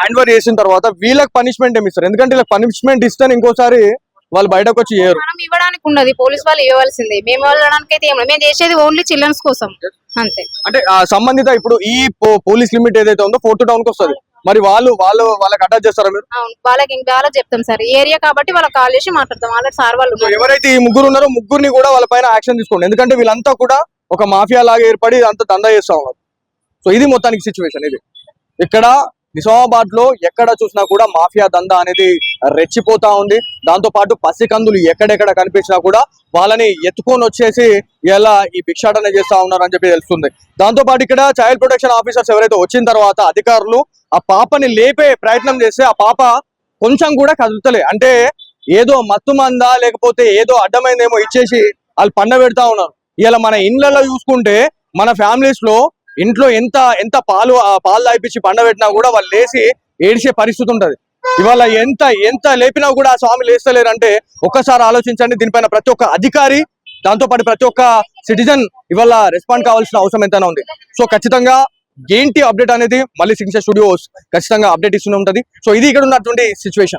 Hand over చేసిన తర్వాత వీళ్ళకి పనిష్మెంట్ ఏమి ఇస్తారు? ఎందుకంటే వీళ్ళకి పనిష్మెంట్ ఇస్తే ఇంకోసారి వాళ్ళు బయటకు వచ్చి చేయరు మనం ఇవ్వడానికి ఉన్నది పోలీస్ వాళ్ళు ఇవ్వవలసింది. మేము ఇవ్వడానికి అయితే ఏం లేదు. మేము చేసేది ఓన్లీ చిల్డ్రన్స్ కోసం. అంతే. అంటే ఆ సంబంధిత ఇప్పుడు ఈ పోలీస్ లిమిట్ ఏదైతే ఉందో ఫోర్త్ టౌన్కి వస్తుంది. మరి వాళ్ళు వాళ్ళు వాళ్ళకి అటాచ్ చేస్తారా మీరు? అవును. వాళ్ళకి ఇంకా వాళ్ళకి చెప్తాం సార్. ఏరియా కాబట్టి వాళ్ళకి కాల్ చేసి మాట్లాడతాం. ఆల్రెడీ సార్ వాళ్ళు. ఎవరైతే ఈ ముగ్గురు ఉన్నారో ముగ్గురిని కూడా వాళ్ళ పైన యాక్షన్ తీసుకోండి. ఎందుకంటే వీళ్ళంతా కూడా ఒక మాఫియా లాగా ఏర్పడి అంత దందా చేస్తా ఉన్నారు సో ఇది మొత్తానికి సిచ్యువేషన్ ఇది. ఇక్కడ నిజామాబాద్లో ఎక్కడ చూసినా కూడా మాఫియా దందా అనేది రెచ్చిపోతా ఉంది. దాంతో పాటు పసికందులు ఎక్కడెక్కడ కనిపించినా కూడా వాళ్ళని ఎత్తుకొని వచ్చేసి ఇలా ఈ భిక్షాటన చేస్తా ఉన్నారని చెప్పి తెలుస్తుంది. దాంతో పాటు ఇక్కడ చైల్డ్ ప్రొటెక్షన్ ఆఫీసర్స్ ఎవరైతే వచ్చిన తర్వాత అధికారులు ఆ పాపని లేపే ప్రయత్నం చేస్తే ఆ పాప కొంచెం కూడా కదులుతలే. అంటే ఏదో మత్తు మందా లేకపోతే ఏదో అడ్డమైందేమో ఇచ్చేసి వాళ్ళు పండ పెడతా ఉన్నారు. ఇలా మన ఇండ్లలో చూసుకుంటే మన ఫ్యామిలీస్లో ఇంట్లో ఎంత ఎంత పాలు ఆ పాలు తాగిపించి పండబెట్టినా కూడా వాళ్ళు లేచి ఏడిసే పరిస్థితి ఉంటుంది. ఇవాళ ఎంత ఎంత లేపినా కూడా ఆ స్వామి లేస్తలేరు అంటే ఒక్కసారి ఆలోచించండి దీనిపైన ప్రతి ఒక్క అధికారి దాంతోపాటు ప్రతి ఒక్క సిటిజన్ ఇవాళ రెస్పాండ్ కావాల్సిన అవసరం ఎంతైనా ఉంది. సో ఖచ్చితంగా ఏంటి అప్డేట్ అనేది మళ్ళీ సింగ్సే స్టూడియోస్ ఖచ్చితంగా అప్డేట్ ఇస్తూనే ఉంటుంది. సో ఇది ఇక్కడ ఉన్నటువంటి సిచ్యువేషన్.